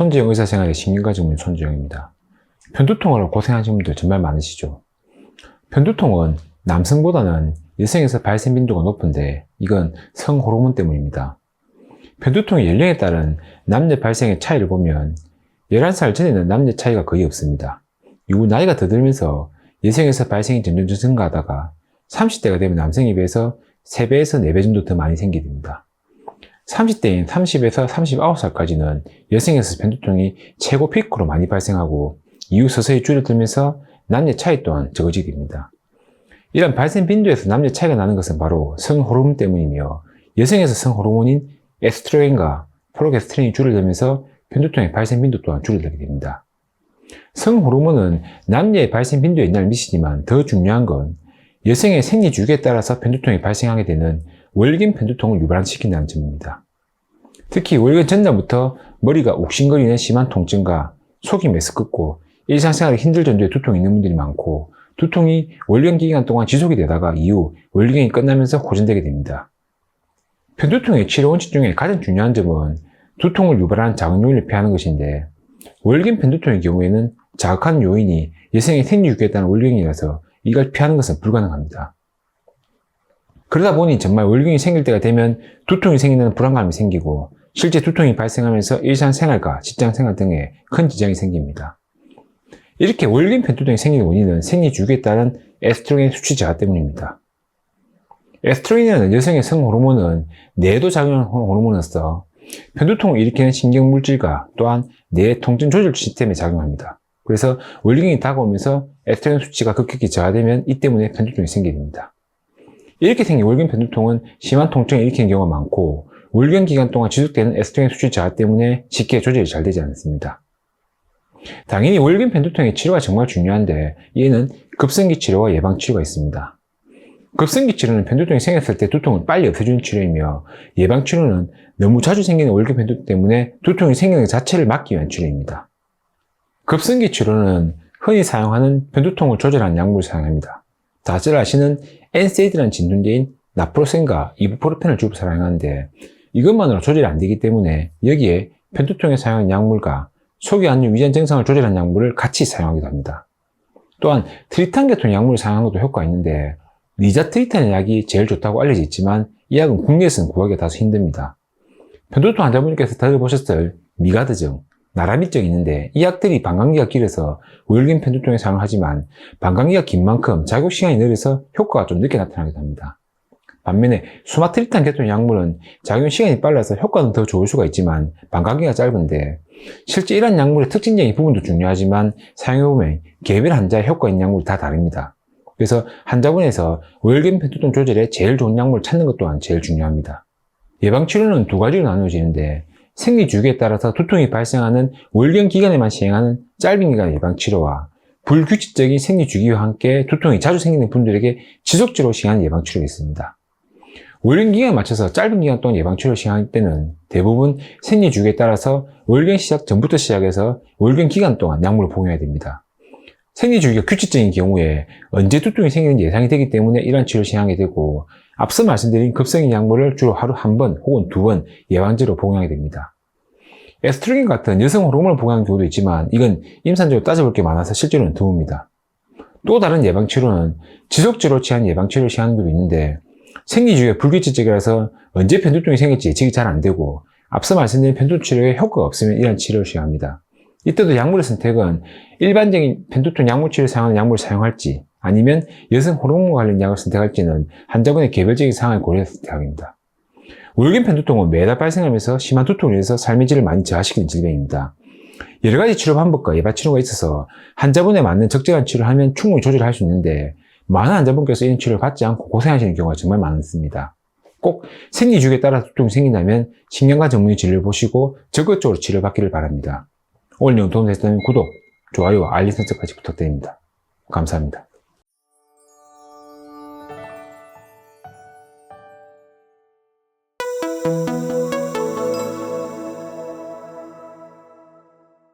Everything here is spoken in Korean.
손지영 의사생활의 신경과 전문 손지영입니다. 편두통으로 고생하시는 분들 정말 많으시죠? 편두통은 남성보다는 여성에서 발생 빈도가 높은데 이건 성 호르몬 때문입니다. 편두통의 연령에 따른 남녀 발생의 차이를 보면 11살 전에는 남녀 차이가 거의 없습니다. 이후 나이가 더 들면서 여성에서 발생이 점점 증가하다가 30대가 되면 남성에 비해서 3배에서 4배 정도 더 많이 생기게 됩니다. 30대인 30에서 39살까지는 여성에서 편두통이 최고 피크로 많이 발생하고 이후 서서히 줄어들면서 남녀 차이 또한 적어지게 됩니다. 이런 발생 빈도에서 남녀 차이가 나는 것은 바로 성호르몬 때문이며 여성에서 성호르몬인 에스트로겐과 프로게스테론이 줄어들면서 편두통의 발생 빈도 또한 줄어들게 됩니다. 성호르몬은 남녀의 발생 빈도에 영향을 미치지만 더 중요한 건 여성의 생리 주기에 따라서 편두통이 발생하게 되는 월경 편두통을 유발시킨다는 점입니다. 특히 월경 전날부터 머리가 욱신거리는 심한 통증과 속이 메스껍고 일상생활이 힘들 정도의 두통이 있는 분들이 많고 두통이 월경 기간 동안 지속이 되다가 이후 월경이 끝나면서 호전되게 됩니다. 편두통의 치료 원칙 중에 가장 중요한 점은 두통을 유발하는 자극 요인을 피하는 것인데 월경 편두통의 경우에는 자극하는 요인이 여성의 생리주기에 따른 월경이라서 이걸 피하는 것은 불가능합니다. 그러다 보니 정말 월경이 생길 때가 되면 두통이 생기는 불안감이 생기고 실제 두통이 발생하면서 일상생활과 직장생활 등에 큰 지장이 생깁니다. 이렇게 월경 편두통이 생기는 원인은 생리 주기에 따른 에스트로겐 수치 저하 때문입니다. 에스트로겐이라는 여성의 성 호르몬은 뇌도 작용하는 호르몬으로서 편두통을 일으키는 신경물질과 또한 뇌 통증 조절 시스템에 작용합니다. 그래서 월경이 다가오면서 에스트로겐 수치가 급격히 저하되면 이 때문에 편두통이 생기게 됩니다. 이렇게 생긴 월경 편두통은 심한 통증을 일으키는 경우가 많고 월경 기간 동안 지속되는 에스트로겐 수치 저하 때문에 쉽게 조절이 잘 되지 않습니다. 당연히 월경 편두통의 치료가 정말 중요한데 이에는 급성기 치료와 예방 치료가 있습니다. 급성기 치료는 편두통이 생겼을 때 두통을 빨리 없애주는 치료이며 예방 치료는 너무 자주 생기는 월경 편두통 때문에 두통이 생기는 것 자체를 막기 위한 치료입니다. 급성기 치료는 흔히 사용하는 편두통을 조절하는 약물을 사용합니다. 다들 아시는 NSAID라는 진통제인 나프로센과 이부프로펜을 주로 사용하는데 이것만으로 조절이 안 되기 때문에 여기에 편두통에 사용하는 약물과 속이 안류 위장 증상을 조절하는 약물을 같이 사용하기도 합니다. 또한 트리탄 계통 약물을 사용하는 것도 효과가 있는데 리자트리탄 약이 제일 좋다고 알려져 있지만 이 약은 국내에서는 구하기가 다소 힘듭니다. 편두통 환자분께서 들어보셨을 미가드증, 나라미증이 있는데 이 약들이 방광기가 길어서 월경 편두통에 사용을 하지만 방광기가 긴 만큼 작용 시간이 느려서 효과가 좀 늦게 나타나기도 합니다. 반면에 수마트리탄 계통 약물은 작용 시간이 빨라서 효과는 더 좋을 수가 있지만 방광기가 짧은데 실제 이런 약물의 특징적인 부분도 중요하지만 사용해보면 개별 환자의 효과 있는 약물이 다 다릅니다. 그래서 환자분에서 월경 편두통 조절에 제일 좋은 약물을 찾는 것 또한 제일 중요합니다. 예방치료는 두 가지로 나누어지는데 생리 주기에 따라서 두통이 발생하는 월경 기간에만 시행하는 짧은 기간 예방치료와 불규칙적인 생리 주기와 함께 두통이 자주 생기는 분들에게 지속적으로 시행하는 예방치료가 있습니다. 월경 기간에 맞춰서 짧은 기간 동안 예방치료를 시행할 때는 대부분 생리 주기에 따라서 월경 시작 전부터 시작해서 월경 기간 동안 약물을 복용해야 됩니다. 생리 주기가 규칙적인 경우에 언제 두통이 생기는지 예상이 되기 때문에 이러한 치료를 시행하게 되고 앞서 말씀드린 급성인 약물을 주로 하루 한 번 혹은 두 번 예방제로 복용하게 됩니다. 에스트로겐 같은 여성 호르몬을 복용하는 경우도 있지만 이건 임산적으로 따져볼 게 많아서 실제로는 드뭅니다. 또 다른 예방치료는 지속적으로 취한 예방치료를 시행하는 경우도 있는데 생리주기가 불규칙적이라서 언제 편두통이 생길지 예측이 잘 안 되고 앞서 말씀드린 편두통 치료에 효과가 없으면 이런 치료를 시행합니다. 이때도 약물의 선택은 일반적인 편두통 약물 치료에 사용하는 약물을 사용할지 아니면 여성 호르몬 관련 약을 선택할지는 환자분의 개별적인 상황을 고려해서 선택합니다. 월경 편두통은 매달 발생하면서 심한 두통을 인해서 삶의 질을 많이 저하시키는 질병입니다. 여러 가지 치료 방법과 예방 치료가 있어서 환자분에 맞는 적절한 치료를 하면 충분히 조절할 수 있는데 많은 환자분께서 이런 치료를 받지 않고 고생하시는 경우가 정말 많습니다. 꼭 생리 주기에 따라 두통이 생긴다면 신경과 정리 진료를 보시고 적극적으로 치료받기를 바랍니다. 오늘 내용 도움 되셨다면 구독, 좋아요, 알림 설정까지 부탁드립니다. 감사합니다.